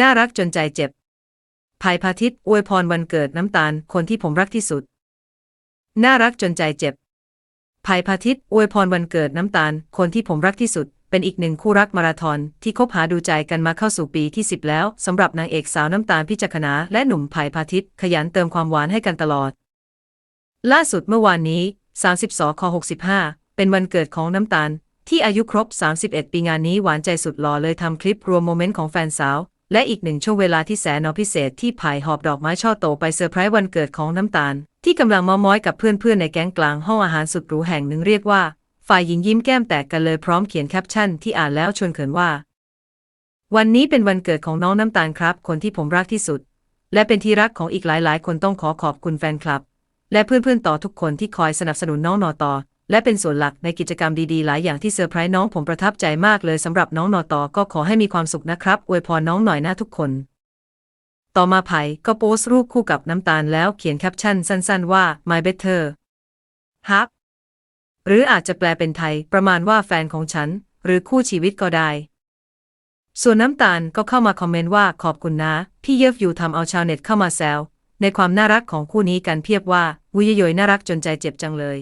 น่ารักจนใจเจ็บภัยพาทิตย์อวยพรวันเกิดน้ำตาลคนที่ผมรักที่สุด น่ารักจนใจเจ็บภัยพาทิตย์อวยพรวันเกิดน้ำตาลคนที่ผมรักที่สุด เป็นอีกหนึ่งคู่รักมาราธอนที่คบหาดูใจกันมาเข้าสู่ปีที่ 10 แล้วสำหรับนางเอกสาวน้ำตาลพิจักขณาและหนุ่มภัยพาทิตย์ขยันเติมความหวานให้กันตลอด ล่าสุดเมื่อวานนี้ 32ค65 เป็นวันเกิดของน้ำตาลที่อายุครบ 31 ปีงานนี้หวานใจสุดหล่อเลยทำคลิปรวมโมเมนต์ของแฟนสาว และอีกหนึ่งช่วงเวลาที่แสนอพิเศษที่ผายหอบดอกไม้ช่อโตไปเซอร์ไพรส์วันเกิดของน้ำตาล ที่กำลังมาม้อยกับเพื่อนๆในแก๊งกลางห้องอาหารสุดหรูแห่งหนึ่งเรียกว่า ฝ่ายหญิงยิ้มแก้มแตกกันเลยพร้อมเขียนแคปชั่นที่อ่านแล้วชวนเขินว่า วันนี้เป็นวันเกิดของน้องน้ำตาลครับ คนที่ผมรักที่สุด และเป็นที่รักของอีกหลายๆ คนต้องขอขอบคุณแฟนคลับ และเพื่อนๆต่อทุกคนที่คอยสนับสนุนน้องนอต่อ และเป็นส่วนหลักในกิจกรรมดีๆ หลายอย่างที่เซอร์ไพรส์น้องผมประทับใจมากเลยสำหรับน้องนอตอก็ขอให้มีความสุขนะครับอวยพรน้องหน่อยนะทุกคน ต่อมาไผ่ก็โพสต์รูปคู่กับน้ำตาลแล้วเขียนแคปชั่นสั้นๆว่า my better half หรืออาจจะแปลเป็นไทย ประมาณว่าแฟนของฉัน หรือคู่ชีวิตก็ได้ ส่วนน้ำตาลก็เข้ามาคอมเมนต์ว่าขอบคุณนะ พี่เยิฟอยู่ทำเอาชาวเน็ตเข้ามาแซวในความน่ารักของคู่นี้กันเพียบว่าวุยยยน่ารักจนใจเจ็บจังเลย